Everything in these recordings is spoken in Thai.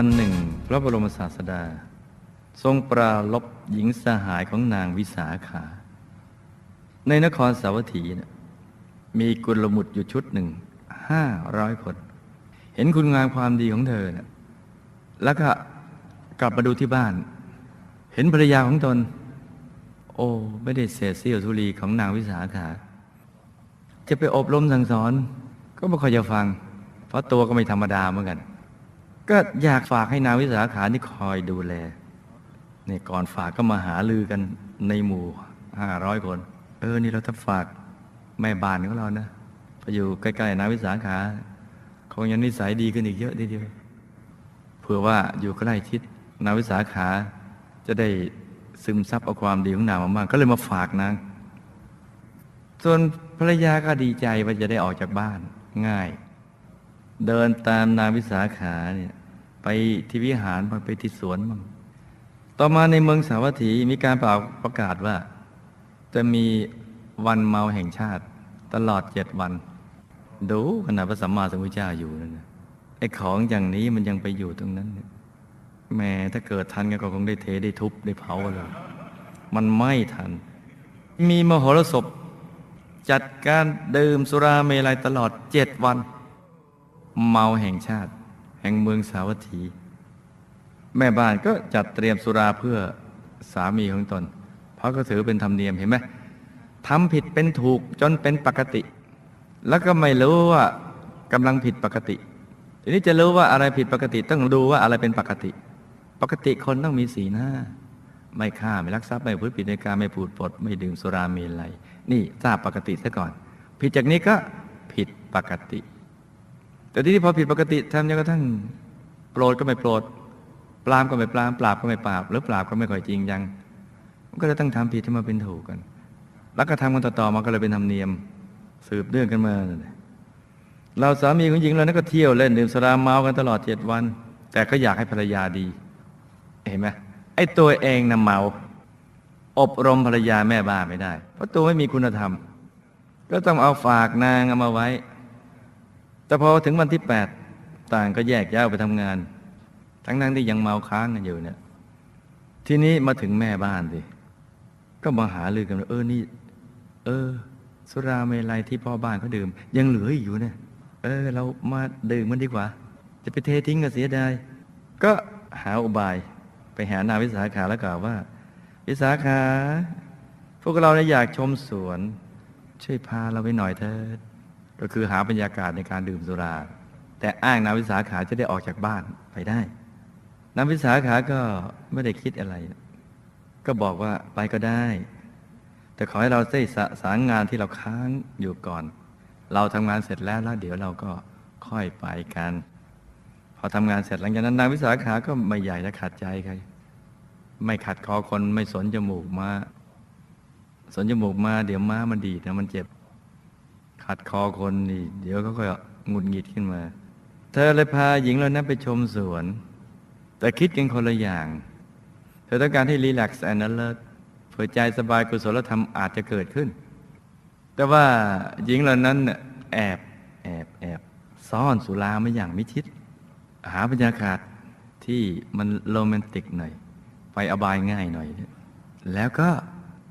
วันหนึ่ง พระบรมศาสดา ทรงปราลบหญิงสหายของนางวิสาขา ในนครสาวัตถีนะมีกุลมุตอยู่ชุดหนึ่งห้าร้อยคน เห็นคุณงามความดีของเธอนะแล้วก็กลับมาดูที่บ้าน เห็นภรรยาของตน โอ้ไม่ได้เสียเสี้ยวทุลีของนางวิสาขา จะไปอบรมสั่งสอน ก็ไม่ค่อยจะฟัง เพราะตัวก็ไม่ธรรมดาเหมือนกัน ก็อยากฝากให้นางวิสาขานี่คอยดูแลนี่ก่อนฝากก็มาหาลือกันในหมู่ห้าร้อยคน เออ นี่เราถ้าฝากแม่บ้านของเรานะพออยู่ใกล้ๆนางวิสาขาคงยังนิสัยดีขึ้นอีกเยอะทีเดียวเผื่อว่าอยู่ใกล้ชิดนางวิสาขาจะได้ซึมซับเอาความดีของนางมาบ้างก็เลยมาฝากนางส่วนภรรยาก็ดีใจว่าจะได้ออกจากบ้านง่าย เดินตามนางวิสาขาเนี่ย ไปที่วิหารบ้างไปที่สวนบ้างต่อมาในเมืองสาวัตถีมีการประประกาศว่า จะมีวันเมาแห่งชาติ ตลอดเจ็ดวัน ดูขณะพระสัมมาสัมพุทธเจ้าอยู่นั่นนะไอ้ของอย่างนี้มันยังไปอยู่ตรงนั้นแม้ถ้าเกิดทันก็คงได้เทได้ทุบได้เผาเลยมันไม่ทัน มีมโหรสพจัดการดื่มสุราเมลัยตลอดเจ็ดวัน เมาแห่งชาติ แห่งเมืองสาวัตถี แม่บ้านก็จัดเตรียมสุราเพื่อสามีของตน เพราะก็ถือเป็นธรรมเนียมเห็นไหมทำผิดเป็นถูกจนเป็นปกติ แล้วก็ไม่รู้ว่ากำลังผิดปกติ ทีนี้จะรู้ว่าอะไรผิดปกติ ต้องดูว่าอะไรเป็นปกติ ปกติคนต้องมีสีหน้า ไม่ฆ่าไม่ลักทรัพย์ไม่พูดผิดในการไม่พูดปด ไม่ดื่มสุราเมลัยนี่ทราบปกติซะก่อน ผิดจากนี้ก็ผิดปกติ แต่ที่นี่พอผิดปกติทำจนกระทั่งโปรดก็ไม่โปรด ปรามก็ไม่ปราม ปราบก็ไม่ปราบ หรือปราบก็ไม่ค่อยจริงยัง มันก็เลยต้องทำผิดให้มาเป็นถูกกัน แล้วก็ทำกันต่อๆมาก็เลยเป็นธรรมเนียม สืบเนื่องกันมา เราสามีของหญิงเรานั้นก็เที่ยวเล่นดื่มสราเมากันตลอดเจ็ดวัน แต่ก็อยากให้ภรรยาดี เห็นไหมไอ้ตัวเองนะเมา อบรมภรรยาแม่บ้านไม่ได้ เพราะตัวไม่มีคุณธรรม ก็ต้องเอาฝากนางเอามาไว้ แต่พอถึงวันที่แปดต่างก็แยกย้ายไปทำงาน ทั้งนั้นที่ยังเมาค้างกันอยู่เนี่ย ทีนี้มาถึงแม่บ้านสิก็มาหาลือกันเออนี่ เออ สุราเมลัยที่พ่อบ้านเขาดื่ม ยังเหลืออยู่เนี่ยเออ เรามาดื่มมันดีกว่า จะไปเททิ้งก็เสียดายก็หาอุบายไปหานาวิสาขาแล้วกล่าวว่า วิสาขา พวกเราเนี่ยอยากชมสวน ช่วยพาเราไปหน่อยเถิด ก็คือหาบรรยากาศในการดื่มสุรา แต่อ้างนาวิสาขาจะได้ออกจากบ้านไปได้นาวิสาขาก็ไม่ได้คิดอะไร ก็บอกว่าไปก็ได้ แต่ขอให้เราได้สสางงานที่เราค้างอยู่ก่อน เราทำงานเสร็จแล้วแล้วเดี๋ยวเราก็ค่อยไปกัน พอทำงานเสร็จหลังจากนั้นนางวิสาขาก็ไม่ใหญ่จะขัดใจใครไม่ขัดคอคนไม่สนจมูกมาสนจมูกมาเดี๋ยวม้ามันดีดนะมันเจ็บ ขัดคอคนนี่ เดี๋ยวเขาก็หงุดหงิดขึ้นมา เธอเลยพาหญิงเหล่านั้นไปชมสวน แต่คิดกันคนละอย่าง เธอต้องการให้รีแลกซ์แอนด์เลิศเพื่อใจสบายกุศลธรรมอาจจะเกิดขึ้น แต่ว่าหญิงเหล่านั้นแอบแอบแอบซ่อนสุราม่อย่างมิชิด หาบรรยากาศที่มันโรแมนติกหน่อย ไปอบายง่ายหน่อย แล้วก็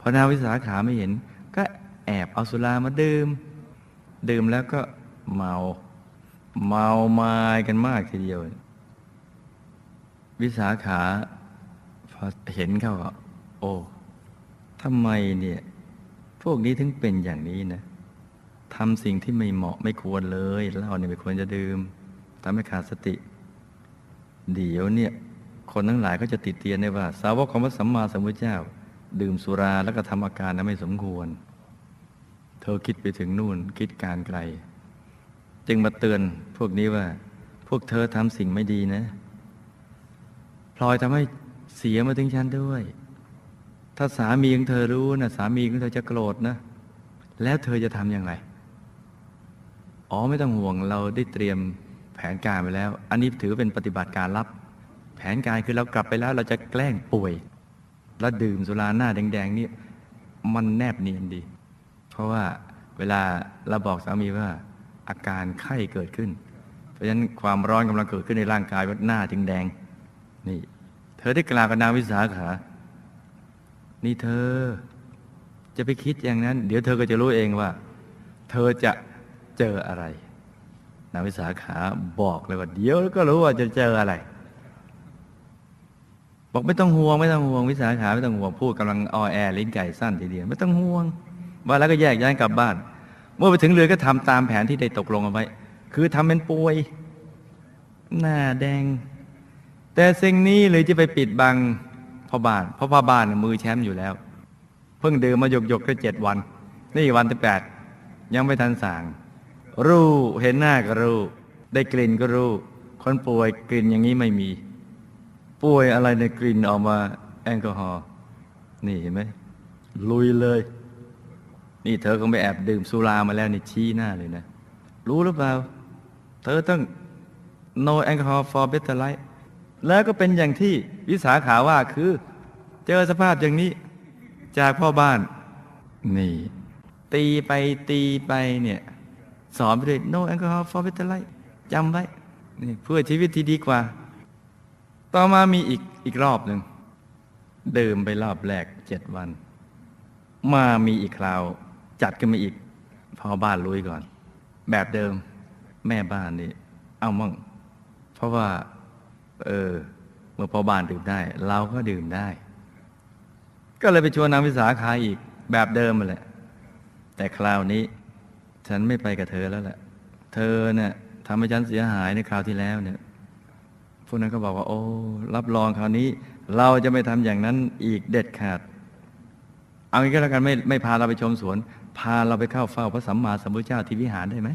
พอนาวิสาขาไม่เห็น ก็แอบเอาสุรามาดื่ม ดื่มแล้วก็เมา เมาไมากันมากทีเดียว วิสาขาพอเห็นเขาก็โอ้ทำไมเนี่ย พวกนี้ถึงเป็นอย่างนี้นะทำสิ่งที่ไม่เหมาะไม่ควรเลยเหล้าเนี่ยไม่ควรจะดื่มทำให้ขาดสติ เดี๋ยวเนี่ย คนทั้งหลายก็จะติดเตียนได้ว่า สาวกของพระสัมมาสัมพุทธเจ้า ดื่มสุราแล้วก็ทำอาการนั้นไม่สมควร ธอคิดไปถึงนู่นคิดการไกล จึงมาเตือนพวกนี้ว่า พวกเธอทำสิ่งไม่ดีนะ พลอยทำให้เสียมาถึงฉันด้วย ถ้าสามีของเธอรู้นะสามีของเธอจะโกรธนะ แล้วเธอจะทำอย่างไร อ๋อไม่ต้องห่วงเราได้เตรียมแผนการไปแล้ว อันนี้ถือเป็นปฏิบัติการลับ แผนการคือเรากลับไปแล้วเราจะแกล้งป่วย แล้วดื่มสุราหน้าแดงๆนี่มันแนบเนียนดี เพราะว่าเวลาเราบอกสามีว่าอาการไข้เกิดขึ้น เพราะฉะนั้นความร้อนกำลังเกิดขึ้นในร่างกายว่าหน้าจึงแดง นี่ เธอได้กล่าวกับนางวิสาขา นี่เธอจะไปคิดอย่างนั้น เดี๋ยวเธอก็จะรู้เองว่า เธอจะเจออะไร นางวิสาขาบอกเลยว่าเดี๋ยวก็รู้ว่าจะเจออะไร บอกไม่ต้องห่วง ไม่ต้องห่วงวิสาขาไม่ต้องห่วงพูดกำลังออแอลิ้นไก่สั้นทีเดียวไม่ต้องห่วง ว่าแล้วก็แยกย้ายกลับบ้าน เมื่อไปถึงเรือก็ทำตามแผนที่ได้ตกลงกันไว้ คือทำเป็นป่วย หน้าแดง แต่สิ่งนี้เลยจะไปปิดบังพ่อบ้านเพราะพ่อบ้านมือแชมป์อยู่แล้ว เพิ่งดื่มมาหยกหยกก็เจ็ดวัน นี่วันที่แปดยังไม่ทันสั่งรู้เห็นหน้าก็รู้ ได้กลิ่นก็รู้ คนป่วยกลิ่นอย่างนี้ไม่มี ป่วยอะไรในกลิ่นออกมาแอลกอฮอล์นี่เห็นไหมลุยเลย นี่เธอคงไปแอบดื่มสุรามาแล้วนี่ชี้หน้าเลยนะ รู้หรือเปล่า เธอต้อง no alcohol for better life แล้วก็เป็นอย่างที่วิสาขาว่าคือ เจอสภาพอย่างนี้ จากพ่อบ้าน นี่ ตีไปตีไปเนี่ย สอนไปด้วย no alcohol for better life จำไว้นี่เพื่อชีวิตที่ดีกว่า ต่อมามีอีกอีกรอบหนึ่งดื่มไปรอบแรกเจ็ดวัน มามีอีกคราว จัดกันมาอีกพ่อบ้านลุยก่อน แบบเดิมแม่บ้านนี่ เอามั่งเพราะว่า เออ เมื่อพ่อบ้านดื่มได้ เราก็ดื่มได้ ก็เลยไปชวนนางวิสาขาอีก แบบเดิมมาแหละ แต่คราวนี้ ฉันไม่ไปกับเธอแล้วแหละ เธอเนี่ยทำให้ฉันเสียหายในคราวที่แล้วเนี่ยพวกนั้นก็บอกว่า โอ้รับรองคราวนี้ เราจะไม่ทำอย่างนั้นอีกเด็ดขาด เอางี้ก็แล้วกันไม่ไม่พาเราไปชมสวน พาเราไปเข้าเฝ้าพระสัมมาสัมพุทธเจ้าที่วิหารได้ไหม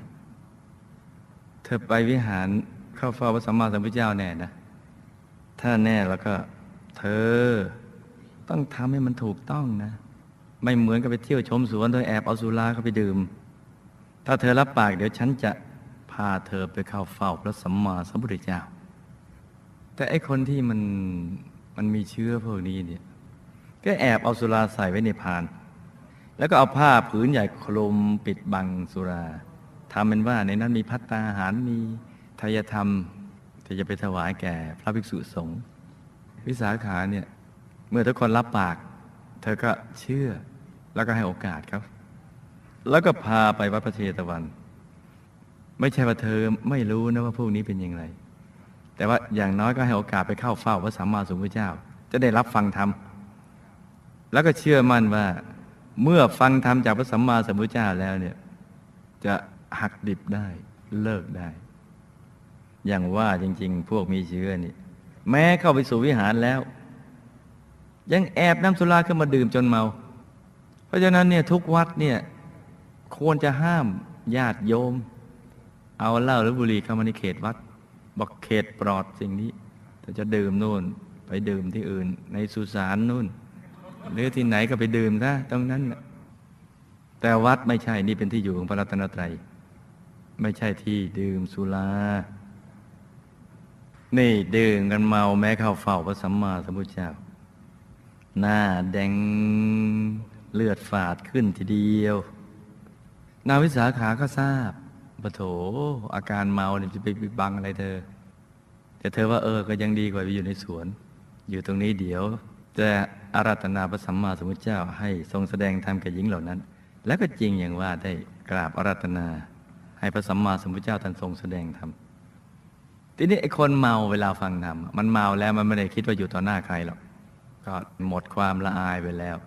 เธอไปวิหารเข้าเฝ้าพระสัมมาสัมพุทธเจ้าแน่นะ ถ้าแน่แล้วก็ เธอต้องทำให้มันถูกต้องนะ ไม่เหมือนกับไปเที่ยวชมสวนโดยแอบเอาสุราเข้าไปดื่ม ถ้าเธอรับปากเดี๋ยวฉันจะพาเธอไปเข้าเฝ้าพระสัมมาสัมพุทธเจ้า แต่ไอคนที่มันมันมีเชื้อพวกนี้เนี่ย ก็แอบเอาสุราใส่ไว้ในพาน แล้วก็เอาผ้าผืนใหญ่คลุมปิดบังสุราทำเป็นว่าในนั้นมีพัตตาหารมีทายธรรมที่จะไปถวายแก่พระภิกษุสงฆ์วิสาขาเนี่ยเมื่อทุกคนรับปาก เธอก็เชื่อแล้วก็ให้โอกาสครับ แล้วก็พาไปวัดพระเชตวัน ไม่ใช่ว่าเธอไม่รู้นะว่าพวกนี้เป็นอย่างไร แต่ว่าอย่างน้อยก็ให้โอกาสไปเข้าเฝ้าพระสัมมาสัมพุทธเจ้า จะได้รับฟังธรรมแล้วก็เชื่อมั่นว่า เมื่อฟังธรรมจากพระสัมมาสัมพุทธเจ้าแล้วเนี่ยจะหักดิบได้เลิกได้ อย่างว่าจริง ๆ พวกมีเชื้อนี่ แม้เข้าไปสู่วิหารแล้ว ยังแอบน้ำสุราขึ้นมาดื่มจนเมา เพราะฉะนั้นเนี่ยทุกวัดเนี่ยควรจะห้ามญาติโยม เอาเหล้าหรือบุหรี่เข้ามาในเขตวัดบอกเขตปลอดสิ่งนี้ถ้าจะดื่มนู่นไปดื่มที่อื่น ในสุสานนู่น หรือที่ไหนก็ไปดื่มซะตรงนั้นแต่วัดไม่ใช่นี่เป็นที่อยู่ของพระรัตนตรัย ไม่ใช่ที่ดื่มสุรานี่ดื่มกันเมาแม้เข้าเฝ้าพระสัมมาสัมพุทธเจ้า หน้าแดงเลือดฝาดขึ้นทีเดียว นาวิสาขาก็ทราบปะโถอาการเมาเนี่ยจะไปบังอะไรเธอ แต่เธอว่าเออก็ยังดีกว่าไปอยู่ในสวน อยู่ตรงนี้เดี๋ยว จะอาราธนาพระสัมมาสัมพุทธเจ้าให้ทรงแสดงธรรมแก่หญิงเหล่านั้น แล้วก็จริงอย่างว่าได้กราบอาราธนา ให้พระสัมมาสัมพุทธเจ้าท่านทรงแสดงธรรมทีนี้ไอ้คนเมาเวลาฟังธรรมมันเมาแล้วมันไม่ได้คิดว่าอยู่ต่อหน้าใครหรอกก็หมดความละอายไปแล้ว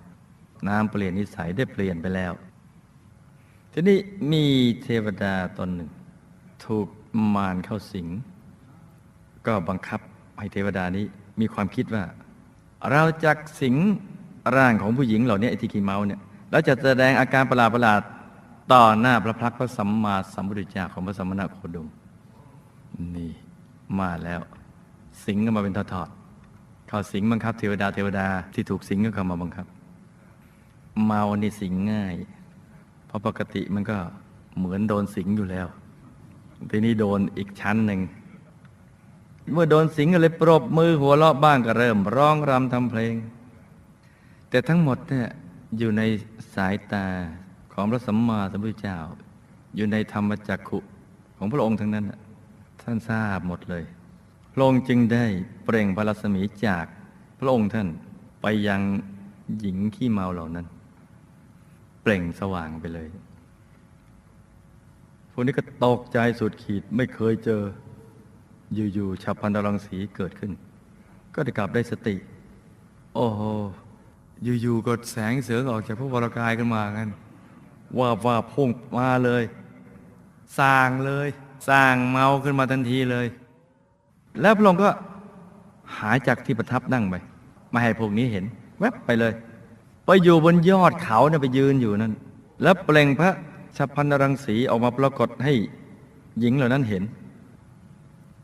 น้ำเปลี่ยนนิสัยได้เปลี่ยนไปแล้ว ทีนี้มีเทวดาตนหนึ่ง ถูกมารเข้าสิง ก็บังคับให้เทวดานี้มีความคิดว่า เราจะสิงร่างของผู้หญิงเหล่านี้ไอที่ขี้เมาเนี่ยแล้วจะแสดงอาการประหลาดประหลาดต่อหน้าพระพักพระสัมมาสัมพุทธเจ้าของพระสมณโคดม นี่มาแล้ว สิงก็มาเป็นทอดๆเขาสิงบังคับเทวดาเทวดาที่ถูกสิงก็เข้ามาบังคับ เมานี่สิงง่าย เพราะปกติมันก็เหมือนโดนสิงอยู่แล้ว ทีนี้โดนอีกชั้นหนึ่ง เมื่อโดนสิงก็เลยปรบมือหัวเราะบ้างก็เริ่ม ร้องรำทำเพลง แต่ทั้งหมดเนี่ยอยู่ในสายตาของพระสัมมาสัมพุทธเจ้า อยู่ในธรรมจักขุของพระองค์ทั้งนั้นท่านทราบหมดเลยพระองค์จึงได้เปล่งพระรัศมีจากพระองค์ท่านไปยังหญิงขี้เมาเหล่านั้น เปล่งสว่างไปเลยพวกนี้ก็ตกใจสุดขีดไม่เคยเจอ อยู่ๆฉับพันดารังสีเกิดขึ้น ก็ได้กลับได้สติ โอ้โหอยู่ๆก็แสงเสืองออกจากพระวรกายขึ้นมากันว่าว่าพุ่งมาเลย สร้างเลย สร้างเมาขึ้นมาทันทีเลย แล้วพระองค์ก็หายจากที่ประทับนั่งไปม่ให้พวกนี้เห็น แวบไปเลย ไปอยู่บนยอดเขาเนี่ยไปยืนอยู่นั่น แล้วเปล่งพระชัพพันรังสีออกมาปรากฏให้หญิงเหล่านั้นเห็น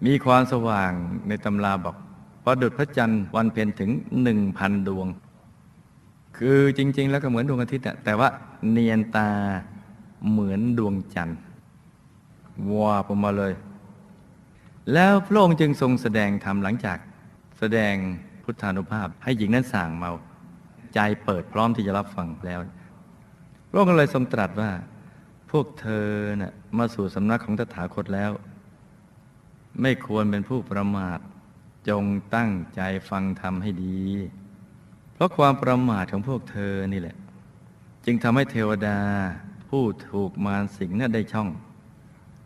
มีความสว่างในตำราบอกประดุจพระจันทร์วันเพ็ญถึงหนึ่งพันดวง คือจริง ๆ แล้วก็เหมือนดวงอาทิตย์แต่ว่าเนียนตาเหมือนดวงจันทร์วาบออกมาเลย แล้วพระองค์จึงทรงแสดงธรรมหลังจากแสดงพุทธานุภาพ ให้หญิงนั้นสั่งเมา ใจเปิดพร้อมที่จะรับฟังแล้ว พระองค์ก็เลยทรงตรัสว่า พวกเธอน่ะมาสู่สำนักของตถาคตแล้ว ไม่ควรเป็นผู้ประมาท จงตั้งใจฟังธรรมให้ดี เพราะความประมาทของพวกเธอนี่แหละ จึงทำให้เทวดา ผู้ถูกมารสิงน่ะได้ช่อง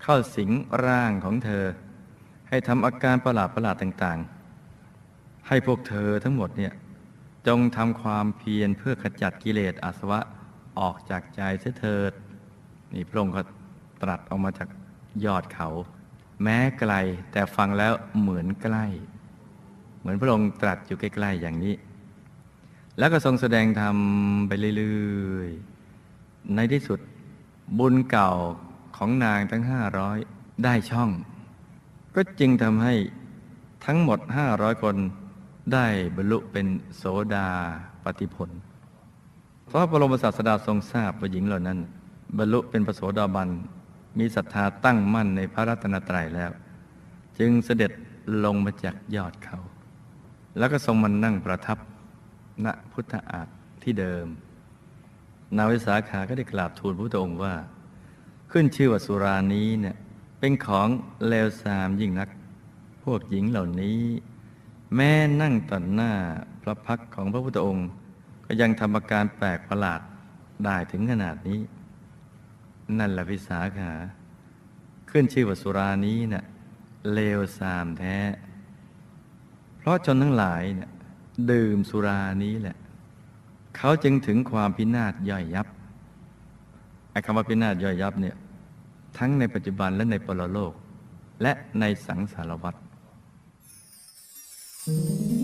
เข้าสิงร่างของเธอ ให้ทำอาการประหลาดประหลาดต่างๆ ให้พวกเธอทั้งหมดเนี่ยจงทำความเพียรเพื่อขจัดกิเลสอาสวะออกจากใจเสียเถิด นี่พระองค์ก็ตรัสออกมาจากยอดเขา แม้ไกลแต่ฟังแล้วเหมือนใกล้ เหมือนพระองค์ตรัสอยู่ใกล้ๆอย่างนี้ แล้วก็ทรงแสดงธรรมไปเรื่อยๆ ในที่สุดบุญเก่าของนางทั้งห้าร้อยได้ช่อง ก็จึงทำให้ทั้งหมดห้าร้อยคนได้บรรลุเป็นโสดาปฏิผลเพราะพระบรมศาสดาทรงทราบว่าหญิงเหล่านั้น บรรลุเป็นพระโสดาบัน มีศรัทธาตั้งมั่นในพระรัตนตรัยแล้ว จึงเสด็จลงมาจากยอดเขา แล้วก็ทรงมานั่งประทับณพุทธอาฏที่เดิม นาวิสาขาก็ได้กราบทูลพระพุทธองค์ว่า ขึ้นชื่อว่าสุรานี้เนี่ยเป็นของเลวทรามยิ่งนัก พวกหญิงเหล่านี้ แม้นั่งต่อหน้าพระพักของพระพุทธองค์ ก็ยังทำอาการแปลกประหลาดได้ถึงขนาดนี้ นั่นแหละพิสาขา ขึ้นชื่อว่าสุรานี้นะ่ะเลวสามแท้ เพราะชนทั้งหลายเนะี่ยดื่มสุรานี้แหละ เขาจึงถึงความพินาศย่อยยับไอ้คำว่าพินาศย่อยยับเนี่ยทั้งในปัจจุบันและในปรโลก และในสังสารวัฏ Thank you.